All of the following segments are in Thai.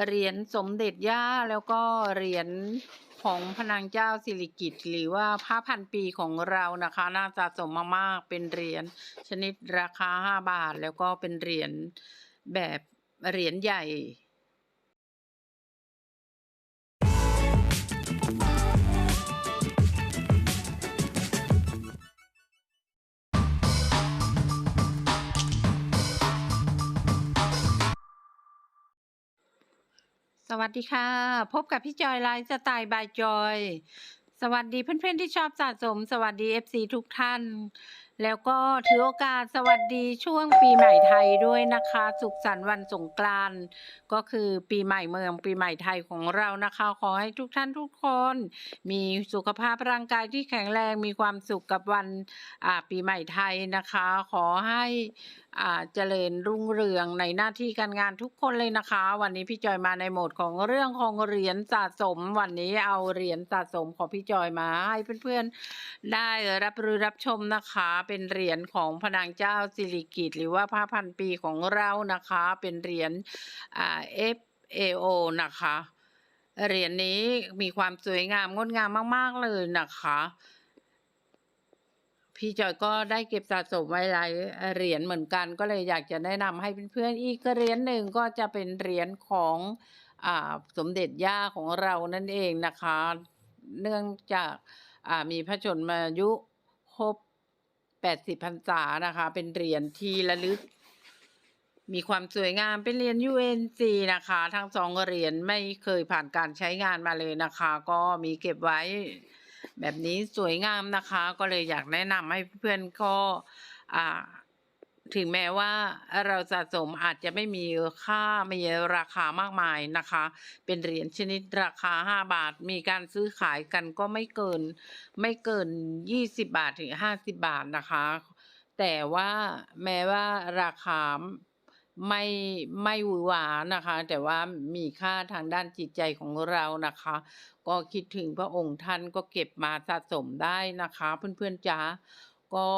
เหรียญสมเด็จย่าแล้วก็เหรียญของพนางเจ้าสิริกิตหรือว่าผ้าพันปีของเรานะคะ น่าจะสมมากๆเป็นเหรียญชนิดราคาห้าบาท แล้วก็เป็นเหรียญแบบเหรียญใหญ่ สวัสดีค่ะ พบกับพี่จอยไลฟ์สไตล์บายจอย สวัสดีเพื่อนๆที่ชอบสะสม สวัสดี FC ทุกท่านแล้วก็ถือโอกาสสวัสดีช่วงปีใหม่ไทยด้วยนะคะ สุขสันต์วันสงกรานต์ก็คือปีใหม่เมืองปีใหม่ไทยของเรานะคะ ขอให้ทุกท่านทุกคน มีสุขภาพร่างกายที่แข็งแรงมีความสุขกับวันปีใหม่ไทยนะคะ ขอให้เจริญรุ่งเรืองในหน้าที่การงานทุกคนเลยนะคะ วันนี้พี่จอยมาในโหมดของเรื่องของเหรียญสะสม วันนี้เอาเหรียญสะสมของพี่จอยมาให้เพื่อนๆได้รับรู้รับชมนะคะเป็นเหรียญของพระนางเจ้าสิริกิติ์หรือว่าพระพันปีของเรานะคะ เป็นเหรียญอ่า FAO นะคะ เหรียญนี้มีความสวยงามงดงามมาก ๆ เลยนะคะ พี่จอยก็ได้เก็บสะสมไว้หลายเหรียญเหมือนกัน ก็เลยอยากจะแนะนำให้เพื่อนๆอีกเหรียญหนึ่งก็จะเป็นเหรียญของอสมเด็จย่าของเรานั่นเองนะคะ เนื่องจากมีพระชนมายุครบ แปดสิบพรรษานะคะ เป็นเหรียญที่ระลึก มีความสวยงามเป็นเหรียญ UNC นะคะ ทั้งสองเหรียญไม่เคยผ่านการใช้งานมาเลยนะคะ ก็มีเก็บไว้แบบนี้สวยงามนะคะ ก็เลยอยากแนะนำให้เพื่อนก็อ่า ถึงแม้ว่าเราสะสมอาจจะไม่มีค่าไม่มีราคามากมายนะคะ เป็นเหรียญชนิดราคา 5 บาท มีการซื้อขายกันก็ไม่เกิน ไม่เกิน 20 บาทถึง 50 บาทนะคะ แต่ว่าแม้ว่าราคาไม่ไม่หวือหวานะคะ แต่ว่ามีค่าทางด้านจิตใจของเรานะคะ ก็คิดถึงพระองค์ท่านก็เก็บมาสะสมได้นะคะ เพื่อนๆจ๋าก็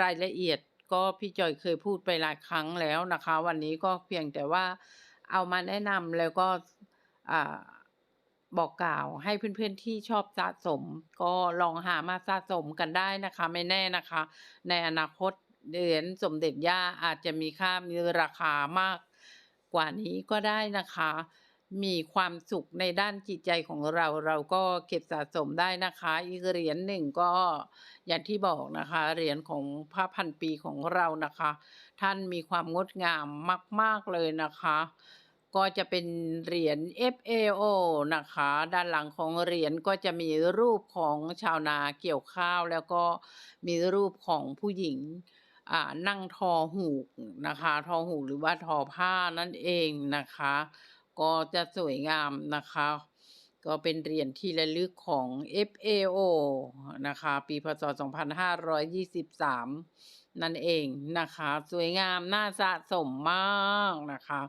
รายละเอียด ก็พี่จอยเคยพูดไปหลายครั้งแล้วนะคะ วันนี้ก็เพียงแต่ว่าเอามาแนะนำแล้วก็อบอกกล่าวให้เพื่อนๆที่ชอบสะสม ก็ลองหามาสะสมกันได้นะคะ ไม่แน่นะคะ ในอนาคตเหรียญสมเด็จย่าอาจจะมีค่ามีราคามากกว่านี้ก็ได้นะคะ มีความสุขในด้านจิตใจของเรา เราก็เก็บสะสมได้นะคะ อีกเหรียญหนึ่งก็อย่างที่บอกนะคะ เหรียญของพระพันปีของเรานะคะ ท่านมีความงดงามมาก ๆ เลยนะคะ ก็จะเป็นเหรียญ FAO นะคะ ด้านหลังของเหรียญก็จะมีรูปของชาวนาเกี่ยวข้าว แล้วก็มีรูปของผู้หญิงอ่านั่งทอหูกนะคะ ทอหูกหรือว่าทอผ้านั่นเองนะคะ ก็จะสวยงามนะคะ ก็เป็นเหรียญที่ระลึกของ FAO นะคะ ปีพศ 2523 นั่นเองนะคะ สวยงามน่าสะสมมากนะคะ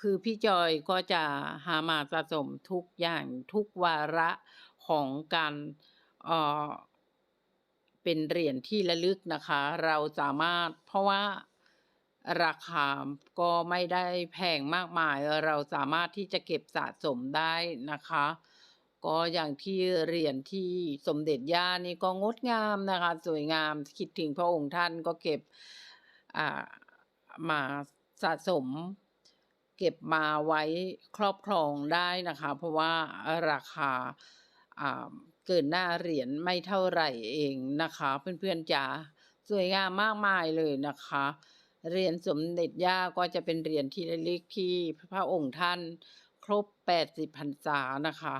คือพี่จอยก็จะหามาสะสมทุกอย่างทุกวาระของการเอ่อเป็นเหรียญที่ระลึกนะคะ เราสามารถเพราะว่า ราคาก็ไม่ได้แพงมากมาย เราสามารถที่จะเก็บสะสมได้นะคะ ก็อย่างที่เหรียญที่สมเด็จย่านี่ก็งดงามนะคะ สวยงามคิดถึงพระองค์ท่านก็เก็บมาสะสมเก็บมาไว้ครอบครองได้นะคะ เพราะว่าราคาอ่าเกินหน้าเหรียญไม่เท่าไหร่เองนะคะ เพื่อนๆจ๋าสวยงามมากมายเลยนะคะ เหรียญสมเด็จย่าก็จะเป็นเหรียญที่ระลึกที่พระองค์ท่านครบ 80พรรษานะคะ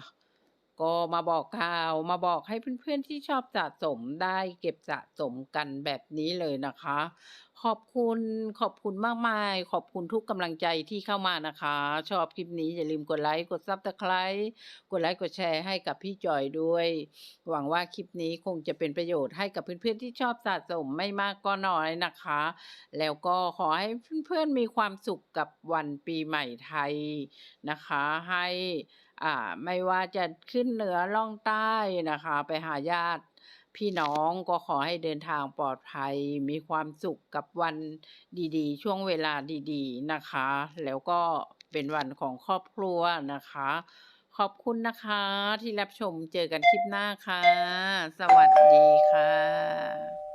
ก็มาบอกกล่าวมาบอกให้เพื่อนๆที่ชอบสะสมได้เก็บสะสมกันแบบนี้เลยนะคะ ขอบคุณขอบคุณมากมาย ขอบคุณทุกกำลังใจที่เข้ามานะคะ ชอบคลิปนี้อย่าลืมกดไลค์กดซับสไคร b e กดไลค์กดแชร์ให้กับพี่จอยด้วย หวังว่าคลิปนี้คงจะเป็นประโยชน์ให้กับเพื่อนๆที่ชอบสะสมไม่มากก็น้อยนะคะ แล้วก็ขอให้เพื่อนๆมีความสุขกับวันปีใหม่ไทยนะคะ ให้ อ่าไม่ว่าจะขึ้นเหนือล่องใต้นะคะ ไปหาญาติพี่น้องก็ขอให้เดินทางปลอดภัย มีความสุขกับวันดีๆ ช่วงเวลาดีๆนะคะ แล้วก็เป็นวันของครอบครัวนะคะ ขอบคุณนะคะที่รับชมเจอกันคลิปหน้าค่ะ สวัสดีค่ะ